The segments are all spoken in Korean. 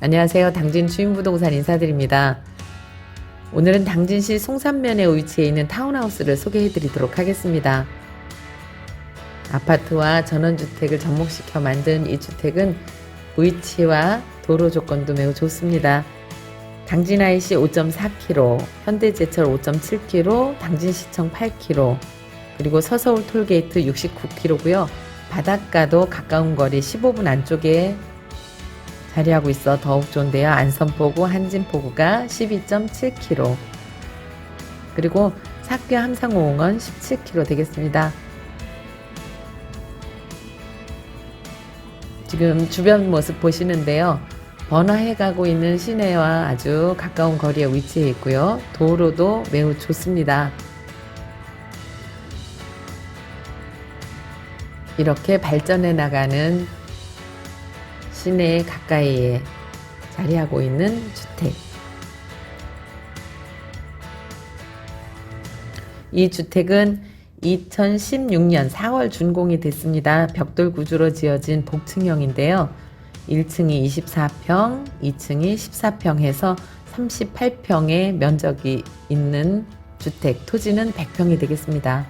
안녕하세요. 당진 주인부동산 인사드립니다. 오늘은 당진시 송산면에 위치해 있는 타운하우스를 소개해 드리도록 하겠습니다. 아파트와 전원주택을 접목시켜 만든 이 주택은 위치와 도로 조건도 매우 좋습니다. 당진 IC 5.4km, 현대제철 5.7km, 당진시청 8km, 그리고 서서울 톨게이트 69km고요. 바닷가도 가까운 거리 15분 안쪽에 자리하고 있어 더욱 좋은데요. 안선포구, 한진포구가 12.7km. 그리고 사교 함상호응원 17km 되겠습니다. 지금 주변 모습 보시는데요. 번화해 가고 있는 시내와 아주 가까운 거리에 위치해 있고요. 도로도 매우 좋습니다. 이렇게 발전해 나가는 시내 가까이에 자리하고 있는 주택. 이 주택은 2016년 4월 준공이 됐습니다. 벽돌 구조로 지어진 복층형인데요. 1층이 24평, 2층이 14평 해서 38평의 면적이 있는 주택, 토지는 100평이 되겠습니다.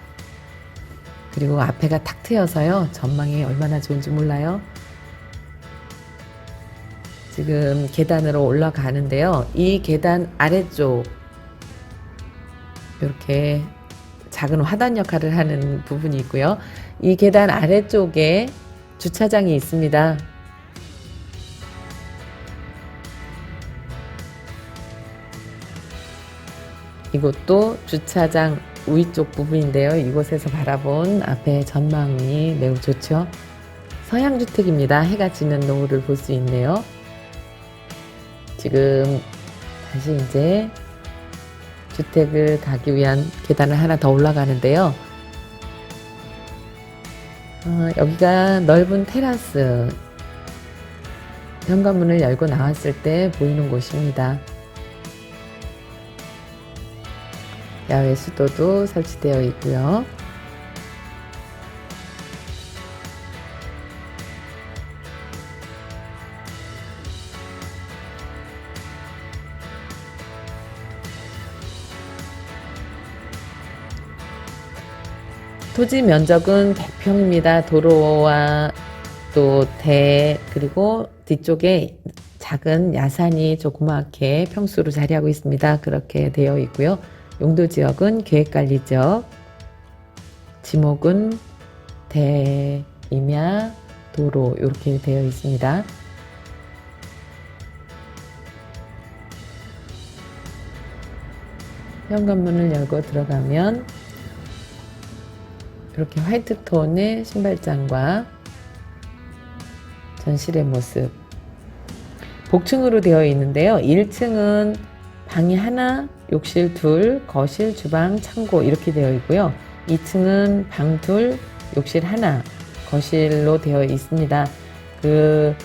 그리고 앞에가 탁 트여서요. 전망이 얼마나 좋은지 몰라요. 지금 계단으로 올라가는데요. 이 계단 아래쪽 이렇게 작은 화단 역할을 하는 부분이 있고요. 이 계단 아래쪽에 주차장이 있습니다. 이곳도 주차장 위쪽 부분인데요. 이곳에서 바라본 앞에 전망이 매우 좋죠. 서양주택입니다. 해가 지는 노을을 볼 수 있네요. 지금 다시 이제 주택을 가기 위한 계단을 하나 더 올라가는데요. 어, 여기가 넓은 테라스 현관문을 열고 나왔을 때 보이는 곳입니다. 야외 수도도 설치되어 있고요. 토지 면적은 100평입니다. 도로와 또 대 그리고 뒤쪽에 작은 야산이 조그맣게 평수로 자리하고 있습니다. 그렇게 되어 있고요. 용도 지역은 계획관리 지역, 지목은 대, 임야, 도로 이렇게 되어 있습니다. 현관문을 열고 들어가면 이렇게 화이트 톤의 신발장과 전실의 모습. 복층으로 되어 있는데요. 1층은 방이 하나, 욕실 둘, 거실, 주방, 창고 이렇게 되어 있고요. 2층은 방 둘, 욕실 하나, 거실로 되어 있습니다. 그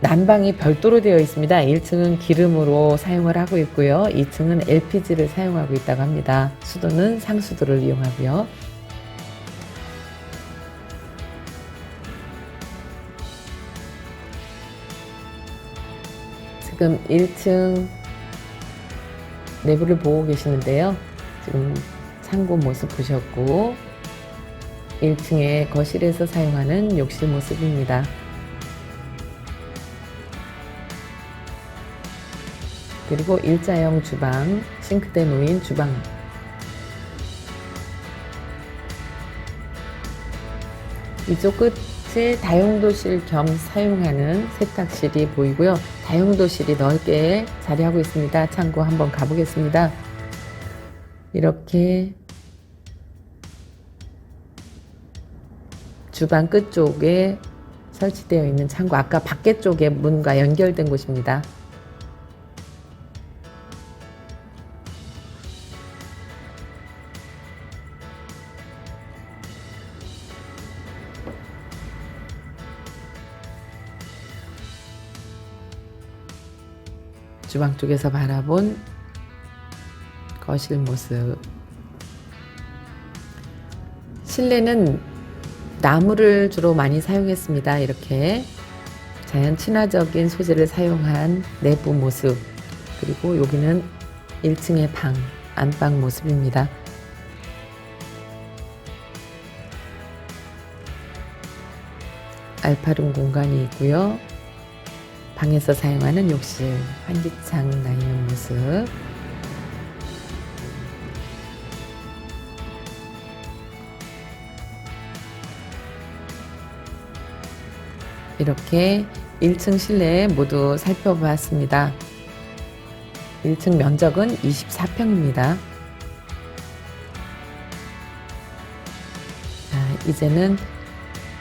난방이 별도로 되어 있습니다. 1층은 기름으로 사용을 하고 있고요. 2층은 LPG를 사용하고 있다고 합니다. 수도는 상수도를 이용하고요. 지금 1층 내부를 보고 계시는데요. 지금 창고 모습 보셨고 1층의 거실에서 사용하는 욕실 모습입니다. 그리고 일자형 주방, 싱크대 놓인 주방. 이쪽 끝 에 다용도실 겸 사용하는 세탁실이 보이고요. 다용도실이 넓게 자리하고 있습니다. 창고 한번 가보겠습니다. 이렇게 주방 끝쪽에 설치되어 있는 창고, 아까 밖에 쪽에 문과 연결된 곳입니다. 주방 쪽에서 바라본 거실 모습. 실내는 나무를 주로 많이 사용했습니다. 이렇게 자연 친화적인 소재를 사용한 내부 모습 그리고 여기는 1층의 방 안방 모습입니다. 알파룸 공간이 있고요. 방에서 사용하는 욕실 환기창 나 있는 모습 이렇게 1층 실내 모두 살펴보았습니다. 1층 면적은 24평입니다. 자, 이제는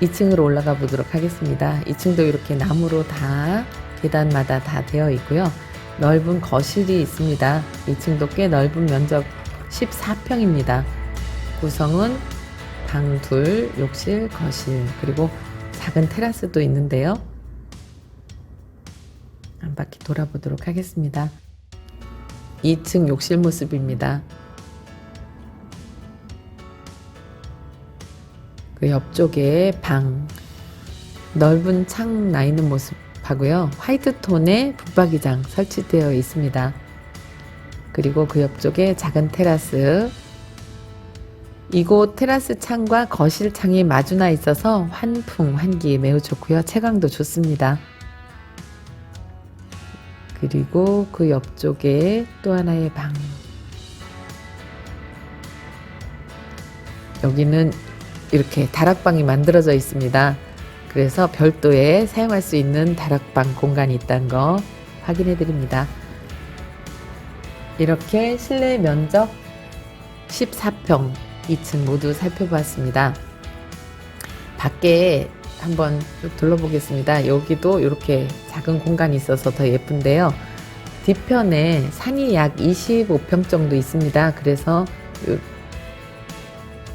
2층으로 올라가 보도록 하겠습니다. 2층도 이렇게 나무로 다 계단마다 다 되어 있고요. 넓은 거실이 있습니다. 2층도 꽤 넓은 면적 14평입니다. 구성은 방 둘, 욕실, 거실, 그리고 작은 테라스도 있는데요. 한 바퀴 돌아보도록 하겠습니다. 2층 욕실 모습입니다. 그 옆쪽에 방, 넓은 창 나 있는 모습 하고요. 화이트 톤의 붙박이장 설치되어 있습니다. 그리고 그 옆쪽에 작은 테라스, 이곳 테라스 창과 거실 창이 마주나 있어서 환풍, 환기 매우 좋고요. 채광도 좋습니다. 그리고 그 옆쪽에 또 하나의 방. 여기는 이렇게 다락방이 만들어져 있습니다. 그래서 별도의 사용할 수 있는 다락방 공간이 있다는 거 확인해 드립니다. 이렇게 실내 면적 14평 2층 모두 살펴봤습니다. 밖에 한번 쭉 둘러보겠습니다. 여기도 이렇게 작은 공간이 있어서 더 예쁜데요. 뒤편에 산이 약 25평 정도 있습니다. 그래서 요-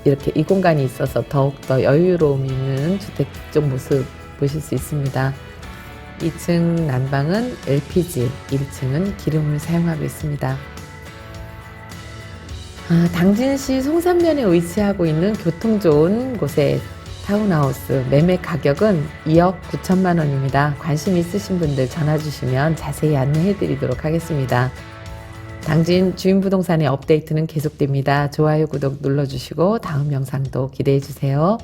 이렇게 이 공간이 있어서 더욱더 여유로움 있는 주택적 모습 보실 수 있습니다. 2층 난방은 LPG, 1층은 기름을 사용하고 있습니다. 아, 당진시 송산면에 위치하고 있는 교통 좋은 곳에 타운하우스 매매 가격은 2억 9천만 원입니다. 관심 있으신 분들 전화 주시면 자세히 안내해 드리도록 하겠습니다. 당진 주인부동산의 업데이트는 계속됩니다. 좋아요, 구독 눌러주시고 다음 영상도 기대해 주세요.